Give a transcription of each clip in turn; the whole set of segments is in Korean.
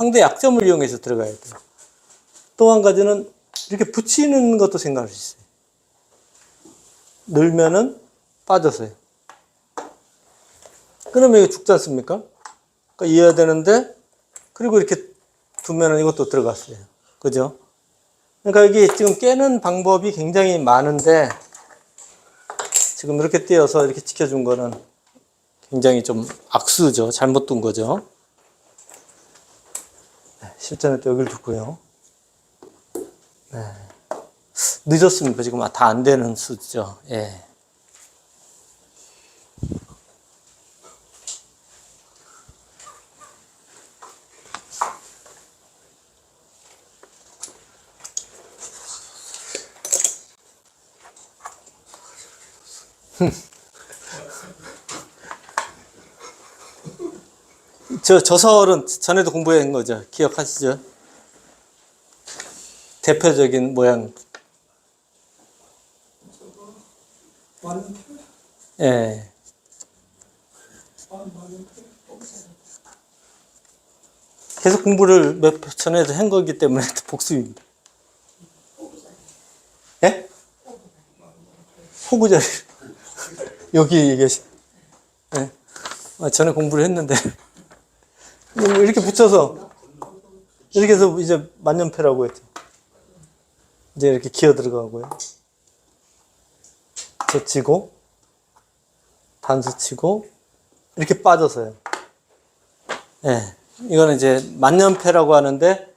상대 약점을 이용해서 들어가야 돼요. 또 한 가지는 이렇게 붙이는 것도 생각할 수 있어요. 늘면은 빠져서요. 그러면 이거 죽지 않습니까? 그러니까 이해해야 되는데, 그리고 이렇게 두면은 이것도 들어갔어요. 그죠? 그러니까 이게 지금 깨는 방법이 굉장히 많은데, 지금 이렇게 띄어서 이렇게 지켜준 거는 굉장히 좀 악수죠. 잘못 둔 거죠. 네, 실전에 또 여기를 두고요. 네. 늦었습니까? 지금 다 안 되는 수죠. 예. 저 저설은 전에도 공부한 거죠. 기억하시죠? 대표적인 모양. 예. 계속 공부를 몇 전에도 한 거기 때문에 복습입니다. 예? 호구자리. 여기 계시. 예. 아, 전에 공부를 했는데. 이렇게 붙여서 이렇게 해서 이제 만년패라고 했죠. 이제 이렇게 기어 들어가고요. 젖히고 단수 치고 이렇게 빠져서요. 예. 이거는 이제 만년패라고 하는데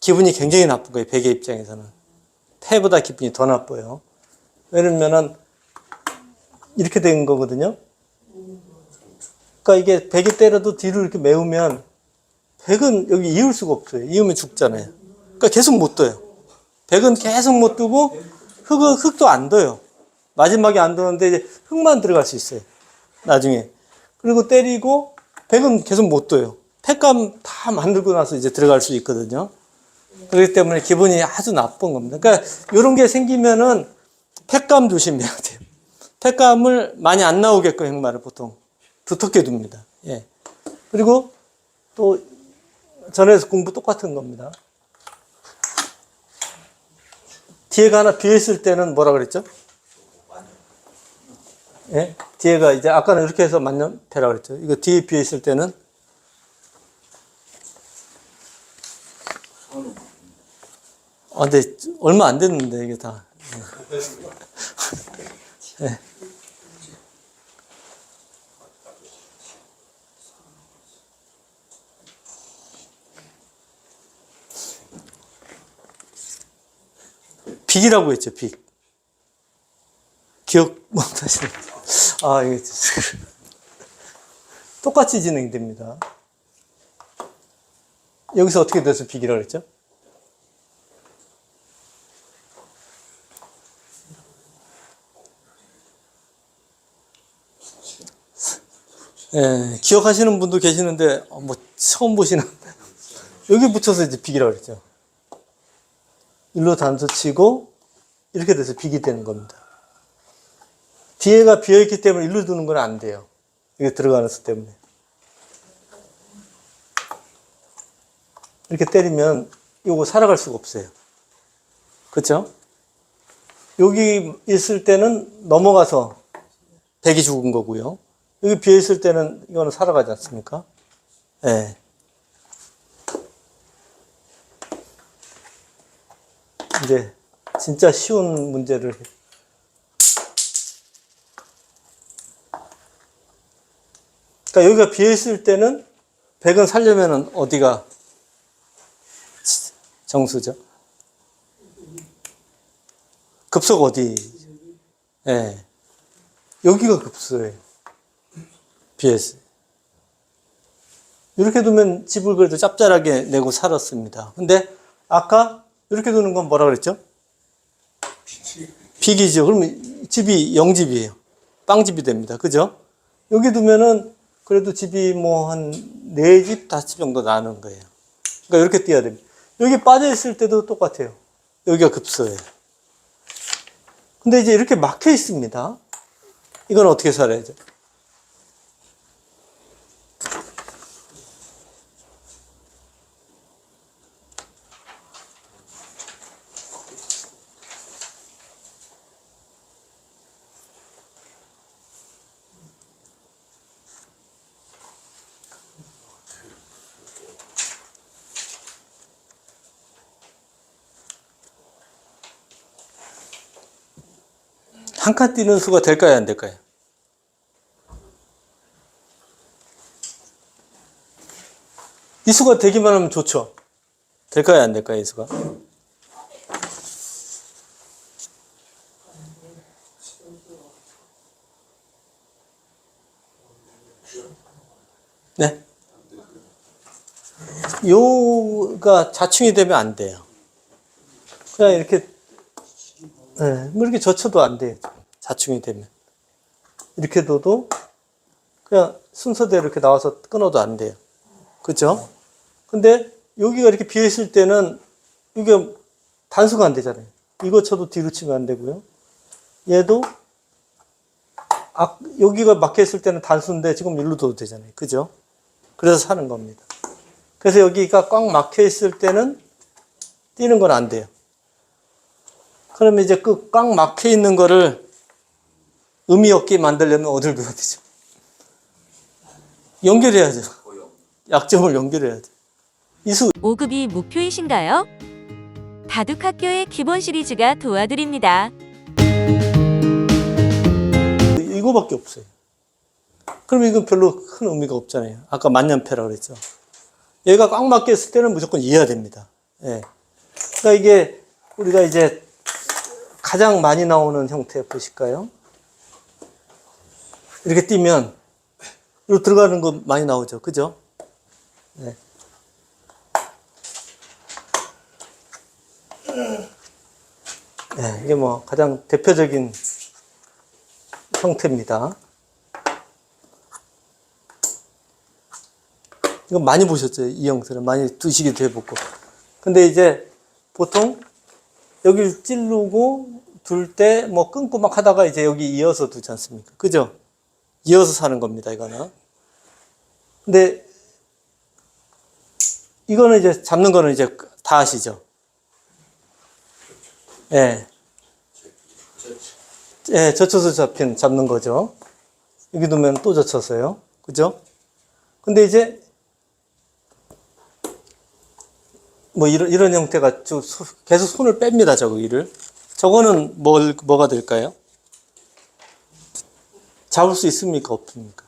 기분이 굉장히 나쁜 거예요. 베개 입장에서는. 패보다 기분이 더 나빠요. 왜냐면은 이렇게 된 거거든요. 그러니까 이게 백이 때려도 뒤로 이렇게 메우면 백은 여기 이을 수가 없어요. 이으면 죽잖아요. 그러니까 계속 못 떠요. 백은 계속 못 뜨고 흙은 흙도 안 떠요. 마지막에 안 뜨는데 이제 흙만 들어갈 수 있어요. 나중에. 그리고 때리고 백은 계속 못 떠요. 팩감 다 만들고 나서 이제 들어갈 수 있거든요. 그렇기 때문에 기분이 아주 나쁜 겁니다. 그러니까 이런 게 생기면은 팩감 조심해야 돼요. 팩감을 많이 안 나오게끔 흑마를 보통 두텁게 둡니다. 예. 그리고 또 전에서 공부 똑같은 겁니다. 뒤에가 하나 비어 있을 때는 뭐라 그랬죠? 예? 뒤에가 이제 아까는 이렇게 해서 만년패라 그랬죠. 이거 뒤에 비어 있을 때는 아, 근데 얼마 안 됐는데 이게 다. 예. 빅이라고 했죠, 빅. 기억 못하시는. 아, 이게 똑같이 진행됩니다. 여기서 어떻게 돼서 빅이라고 그랬죠? 예, 기억하시는 분도 계시는데, 어, 뭐, 처음 보시는. 여기 붙여서 이제 빅이라고 그랬죠. 일로 단수 치고, 이렇게 돼서 빅이 되는 겁니다. 뒤에가 비어있기 때문에 일로 두는 건 안 돼요. 이게 들어가는 수 때문에. 이렇게 때리면, 요거 살아갈 수가 없어요. 그쵸? 여기 있을 때는 넘어가서 백이 죽은 거고요. 여기 비어 있을 때는 이거는 살아가지 않습니까? 예. 네. 이제 진짜 쉬운 문제를 그러니까 여기가 비어 있을 때는 백은 살려면은 어디가 정수죠? 급소가 어디? 예. 네. 여기가 급소예요. BS. 이렇게 두면 집을 그래도 짭짤하게 내고 살았습니다. 근데 아까 이렇게 두는 건 뭐라 그랬죠? 빅이죠. 그러면 집이 영집이에요. 빵집이 됩니다. 그죠? 여기 두면은 그래도 집이 뭐 한 네 집, 다섯 집 정도 나는 거예요. 그러니까 이렇게 띄어야 됩니다. 여기 빠져 있을 때도 똑같아요. 여기가 급소예요. 근데 이제 이렇게 막혀 있습니다. 이건 어떻게 살아야죠? 한 칸 뛰는 수가 될까요, 안 될까요? 이 수가 되기만 하면 좋죠. 될까요, 안 될까요, 이 수가? 네. 요가 자충이 되면 안 돼요. 그냥 이렇게, 네, 뭐 이렇게 젖혀도 안 돼요. 자충이 되면. 이렇게 둬도 그냥 순서대로 이렇게 나와서 끊어도 안 돼요. 그죠? 근데 여기가 이렇게 비어 있을 때는 이게 단수가 안 되잖아요. 이거 쳐도 뒤로 치면 안 되고요. 얘도 아, 여기가 막혀 있을 때는 단수인데 지금 일로 둬도 되잖아요. 그죠? 그래서 사는 겁니다. 그래서 여기가 꽉 막혀 있을 때는 뛰는 건 안 돼요. 그러면 이제 그 꽉 막혀 있는 거를 의미 없게 만들려면 어딜 둬야 되죠? 연결해야죠. 약점을 연결해야죠. 이수 5급이 목표이신가요? 바둑학교의 기본 시리즈가 도와드립니다. 이거밖에 없어요. 그럼 이건 별로 큰 의미가 없잖아요. 아까 만년패라고 그랬죠. 얘가 꽉 막혀 있을 때는 무조건 이해야 됩니다. 예. 그러니까 이게 우리가 이제 가장 많이 나오는 형태 보실까요? 이렇게 뛰면 이로 들어가는 거 많이 나오죠. 그죠? 네. 네, 이게 뭐 가장 대표적인 형태입니다. 이거 많이 보셨죠? 이 형태는 많이 두시기도 해보고. 근데 이제 보통 여기를 찌르고 둘 때 뭐 끊고 막 하다가 이제 여기 이어서 두지 않습니까? 그죠? 이어서 사는 겁니다, 이거는. 근데 이거는 이제 잡는 거는 이제 다 아시죠? 예. 예, 젖혀서 잡힌, 잡는 거죠. 여기 두면 또 젖혀서요. 그죠? 근데 이제, 뭐, 이런, 이런 형태가 계속 손을 뺍니다, 저기를. 저거는 뭘, 뭐가 될까요? 잡을 수 있습니까? 없습니까?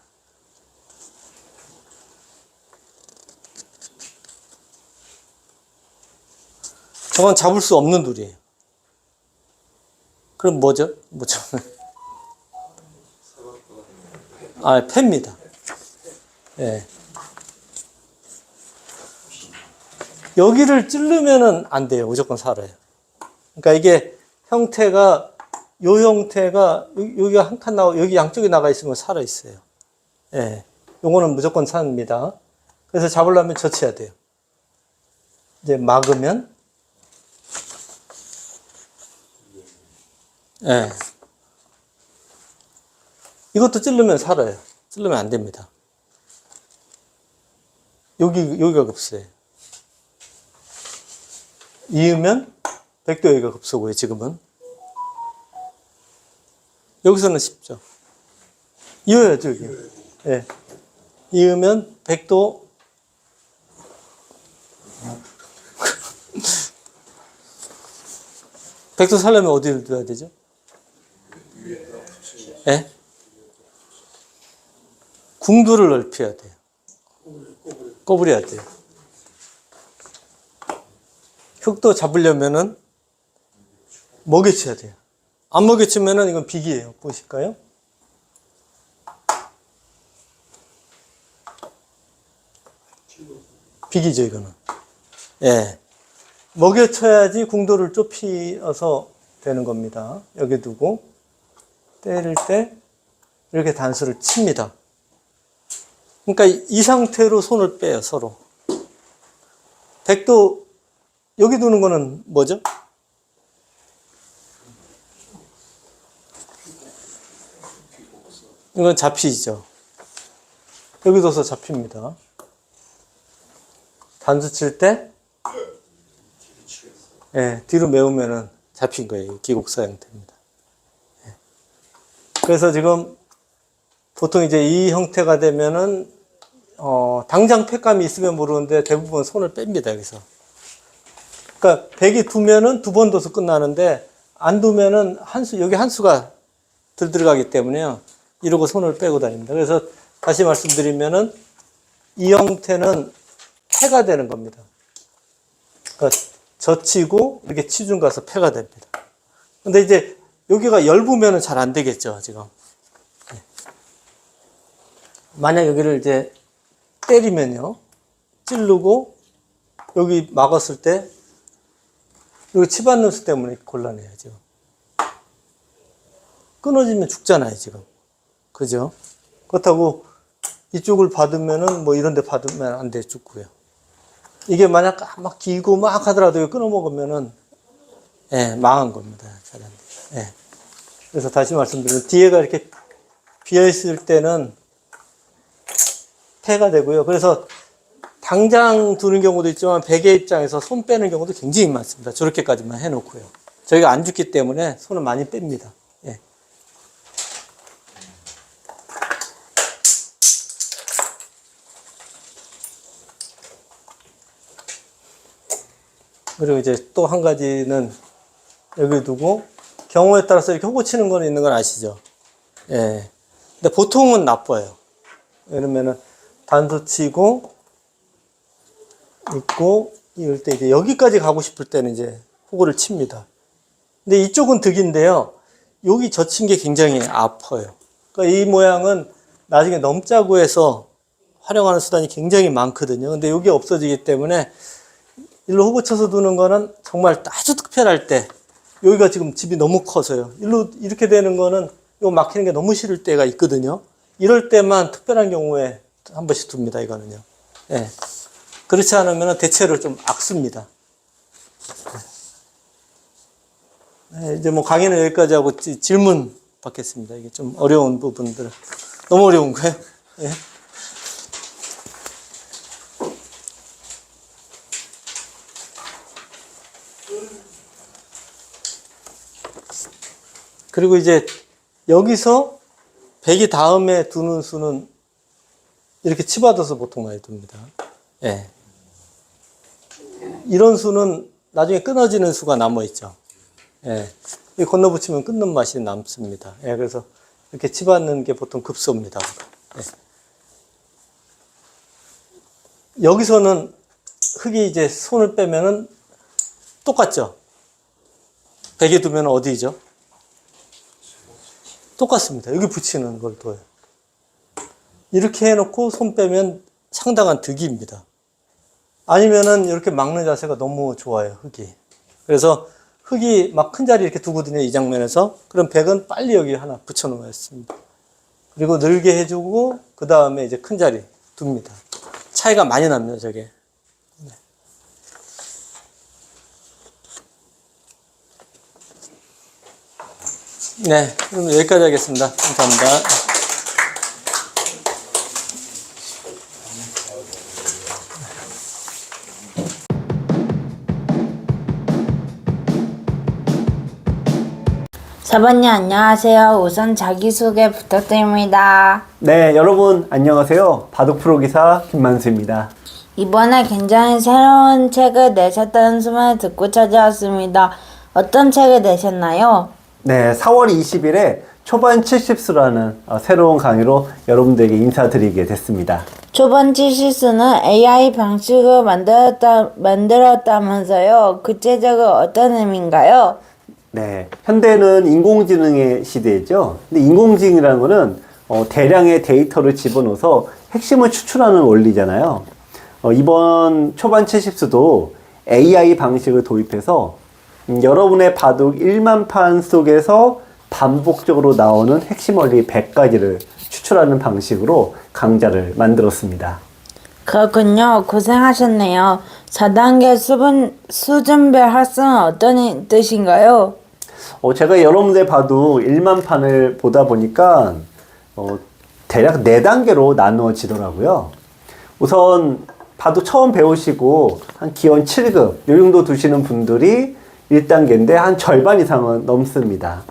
저건 잡을 수 없는 둘이에요. 그럼 뭐죠? 뭐죠? 아, 패입니다. 예. 여기를 찌르면은 안 돼요. 무조건 살아요. 그러니까 이게 형태가 요 형태가 여- 여기가 한 칸 나와 여기 양쪽에 나가 있으면 살아 있어요. 예. 요거는 무조건 삽니다. 그래서 잡으려면 젖혀야 돼요. 이제 막으면 예. 이것도 찌르면 살아요. 찌르면 안 됩니다. 여기, 여기가 급수예요. 이으면 백도 여기가 급수고요, 지금은. 여기서는 쉽죠. 이어야죠, 여기. 예. 이으면 백도 백도 살려면 어디를 둬야 되죠? 예? 궁두를 넓혀야 돼요. 꼬부려야 돼요. 흙도 잡으려면은 먹여쳐야 돼요. 안 먹여치면은 이건 비기예요. 보실까요? 비기죠, 이거는. 예. 먹여쳐야지 궁도를 좁혀서 되는 겁니다. 여기 두고 때릴 때 이렇게 단수를 칩니다. 그러니까 이 상태로 손을 빼요, 서로. 백도 여기 두는 거는 뭐죠? 이건 잡히죠. 여기 둬서 잡힙니다. 단수 칠 때, 예, 뒤로 메우면은 잡힌 거예요. 기곡사 형태입니다. 예. 그래서 지금 보통 이제 이 형태가 되면은 어, 당장 팩감이 있으면 모르는데 대부분 손을 뺍니다, 여기서. 그러니까 백이 두면은 두 번 둬서 끝나는데 안 두면은 한 수, 여기 한 수가 들 들어가기 때문에요. 이러고 손을 빼고 다닙니다. 그래서 다시 말씀드리면은 이 형태는 폐가 되는 겁니다. 그러니까 젖히고 이렇게 치중 가서 폐가 됩니다. 근데 이제 여기가 열부면은 잘 안 되겠죠, 지금. 네. 만약 여기를 이제 때리면요. 찌르고 여기 막았을 때 여기 치받는 수 때문에 곤란해요, 지금. 끊어지면 죽잖아요, 지금. 그죠? 그렇다고 이쪽을 받으면은 뭐 이런 데 받으면 안 돼, 죽고요. 이게 만약 막 길고 막 하더라도 이거 끊어 먹으면은 예, 망한 겁니다. 예. 그래서 다시 말씀드리면 뒤에가 이렇게 비어 있을 때는 폐가 되고요. 그래서 당장 두는 경우도 있지만 베개 입장에서 손 빼는 경우도 굉장히 많습니다. 저렇게까지만 해놓고요. 저희가 안 죽기 때문에 손을 많이 뺍니다. 예. 그리고 이제 또 한 가지는 여기 두고 경우에 따라서 이렇게 호구 치는 거는 있는 건 아시죠? 예. 근데 보통은 나빠요. 왜냐면은 단수 치고 있고 이럴 때 이제 여기까지 가고 싶을 때는 이제 호구를 칩니다. 근데 이쪽은 득인데요. 여기 젖힌 게 굉장히 아파요. 그러니까 이 모양은 나중에 넘자고 해서 활용하는 수단이 굉장히 많거든요. 근데 여기 없어지기 때문에 일로 호구 쳐서 두는 거는 정말 아주 특별할 때 여기가 지금 집이 너무 커서요. 일로 이렇게 되는 거는 이거 막히는 게 너무 싫을 때가 있거든요. 이럴 때만 특별한 경우에 한 번씩 둡니다. 이거는요. 예. 그렇지 않으면 대체로 좀 악습니다. 네, 이제 뭐 강의는 여기까지 하고 지- 질문 받겠습니다. 이게 좀 어려운 부분들. 너무 어려운 거예요? 예. 그리고 이제 여기서 100이 다음에 두는 수는 이렇게 치받아서 보통 많이 둡니다. 예. 이런 수는 나중에 끊어지는 수가 남아있죠. 예. 이 건너붙이면 끊는 맛이 남습니다. 예. 그래서 이렇게 치받는 게 보통 급소입니다. 예. 여기서는 흙이 이제 손을 빼면은 똑같죠. 베개 두면 어디죠? 똑같습니다. 여기 붙이는 걸 둬요. 이렇게 해놓고 손 빼면 상당한 득입니다. 아니면은 이렇게 막는 자세가 너무 좋아요, 흙이. 그래서 흙이 막 큰 자리 이렇게 두거든요, 이 장면에서. 그럼 백은 빨리 여기 하나 붙여 놓았습니다. 그리고 늘게 해주고, 그 다음에 이제 큰 자리 둡니다. 차이가 많이 납니다, 저게. 네. 네, 그럼 여기까지 하겠습니다. 감사합니다. 사번님 안녕하세요. 우선 자기소개 부탁드립니다. 네, 여러분 안녕하세요. 바둑 프로 기사 김만수입니다. 이번에 굉장히 새로운 책을 내셨다는 소문을 듣고 찾아왔습니다. 어떤 책을 내셨나요? 네, 4월 20일에 초반 70수라는 어, 새로운 강의로 여러분들에게 인사드리게 됐습니다. 초반치 실수는 AI 방식을 만들었다, 만들었다면서요. 구체적으로 어떤 의미인가요? 네, 현대는 인공지능의 시대죠. 근데 인공지능이라는 거는 어, 대량의 데이터를 집어넣어서 핵심을 추출하는 원리잖아요. 어, 이번 초반 70수도 AI 방식을 도입해서 음, 여러분의 바둑 1만 판 속에서 반복적으로 나오는 핵심 원리 100가지를 추출하는 방식으로 강좌를 만들었습니다. 그렇군요. 고생하셨네요. 4단계 수분, 수준별 학습은 어떤 뜻인가요? 어, 제가 여러분들 봐도 1만 판을 보다 보니까 어, 대략 4단계로 나누어지더라고요. 우선 봐도 처음 배우시고 한 기원 7급 요 정도 두시는 분들이 1단계인데 한 절반 이상은 넘습니다.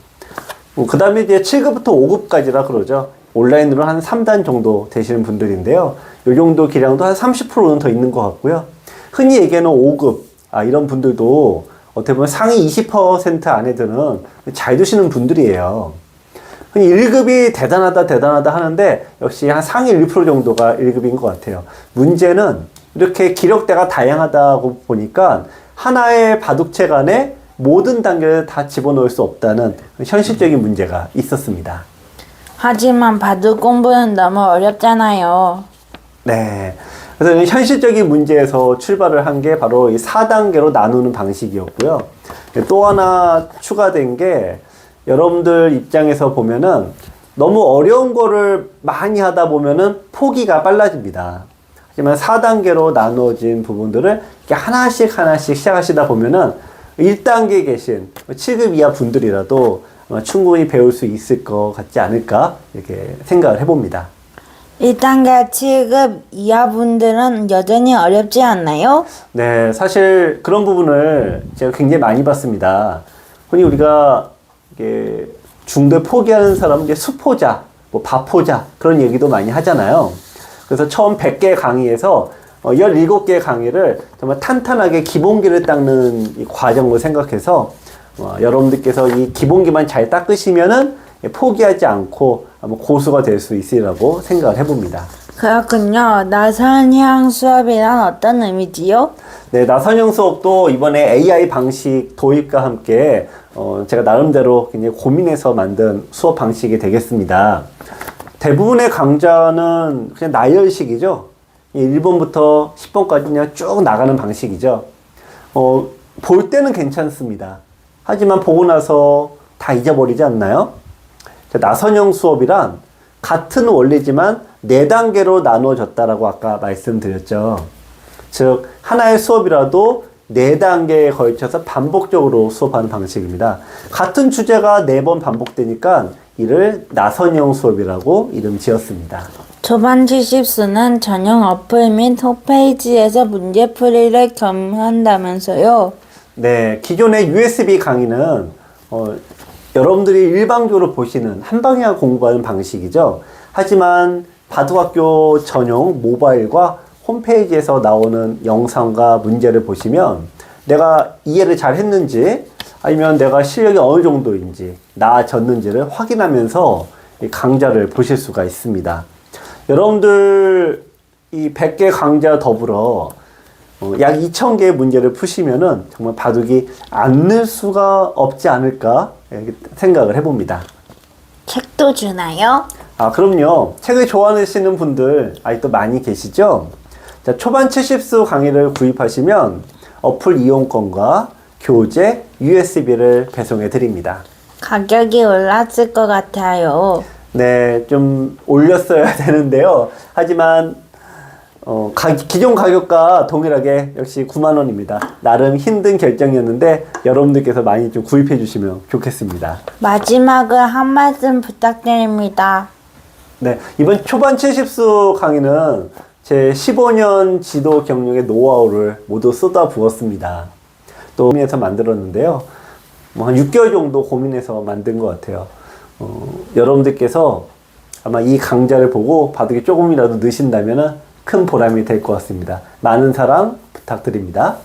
그 다음에 이제 7급부터 5급까지라 그러죠. 온라인으로 한 3단 정도 되시는 분들인데요. 요 정도 기량도 한 30%는 더 있는 것 같고요. 흔히 얘기하는 5급, 아, 이런 분들도 어떻게 보면 상위 20% 안에 드는 잘 두시는 분들이에요. 흔히 1급이 대단하다, 대단하다 하는데 역시 한 상위 1% 정도가 1급인 것 같아요. 문제는 이렇게 기록대가 다양하다고 보니까 하나의 바둑책 안에 모든 단계를 다 집어넣을 수 없다는 현실적인 문제가 있었습니다. 하지만 바둑 공부는 너무 어렵잖아요. 네. 그래서 이 현실적인 문제에서 출발을 한 게 바로 이 4단계로 나누는 방식이었고요. 또 하나 추가된 게 여러분들 입장에서 보면은 너무 어려운 거를 많이 하다 보면은 포기가 빨라집니다. 하지만 4단계로 나누어진 부분들을 이렇게 하나씩 하나씩 시작하시다 보면은 1단계에 계신 7급 이하 분들이라도 충분히 배울 수 있을 것 같지 않을까 이렇게 생각을 해봅니다. 1단계 7급 이하 분들은 여전히 어렵지 않나요? 네, 사실 그런 부분을 제가 굉장히 많이 봤습니다. 흔히 우리가 중도 포기하는 사람은 이제 수포자, 뭐 바포자 그런 얘기도 많이 하잖아요. 그래서 처음 100개 강의에서 어, 17개 강의를 정말 탄탄하게 기본기를 닦는 이 과정으로 생각해서 어, 여러분들께서 이 기본기만 잘 닦으시면은 포기하지 않고 아마 고수가 될 수 있으리라고 생각을 해봅니다. 그렇군요. 나선형 수업이란 어떤 의미지요? 네, 나선형 수업도 이번에 AI 방식 도입과 함께 어, 제가 나름대로 굉장히 고민해서 만든 수업 방식이 되겠습니다. 대부분의 강좌는 그냥 나열식이죠. 1번부터 10번까지 그냥 쭉 나가는 방식이죠. 어, 볼 때는 괜찮습니다. 하지만 보고 나서 다 잊어버리지 않나요? 자, 나선형 수업이란 같은 원리지만 네 단계로 나누어졌다라고 아까 말씀드렸죠. 즉 하나의 수업이라도 네 단계에 걸쳐서 반복적으로 수업하는 방식입니다. 같은 주제가 네 번 반복되니까 이를 나선형 수업이라고 이름 지었습니다. 초반 70수는 전용 어플 및 홈페이지에서 문제풀이를 겸한다면서요. 네, 기존의 USB 강의는 어, 여러분들이 일방적으로 보시는 한 방향 공부하는 방식이죠. 하지만 바둑학교 전용 모바일과 홈페이지에서 나오는 영상과 문제를 보시면 내가 이해를 잘 했는지 아니면 내가 실력이 어느 정도인지 나아졌는지를 확인하면서 이 강좌를 보실 수가 있습니다. 여러분들 이 100개 강좌 더불어 어, 약 2,000개의 문제를 푸시면은 정말 바둑이 안 늘 수가 없지 않을까 이렇게 생각을 해봅니다. 책도 주나요? 아, 그럼요. 책을 좋아하시는 분들 아직도 많이 계시죠? 자, 초반 70수 강의를 구입하시면 어플 이용권과 교재, USB를 배송해 드립니다. 가격이 올랐을 것 같아요. 네, 좀 올렸어야 되는데요. 하지만 어, 가- 기존 가격과 동일하게 역시 9만 원입니다. 나름 힘든 결정이었는데 여러분들께서 많이 좀 구입해 주시면 좋겠습니다. 마지막으로 한 말씀 부탁드립니다. 네, 이번 초반 70수 강의는 제 15년 지도 경력의 노하우를 모두 쏟아 부었습니다. 또 고민해서 만들었는데요. 뭐 한 6개월 정도 고민해서 만든 것 같아요. 어, 여러분들께서 아마 이 강좌를 보고 바둑이 조금이라도 느신다면 큰 보람이 될 것 같습니다. 많은 사랑 부탁드립니다.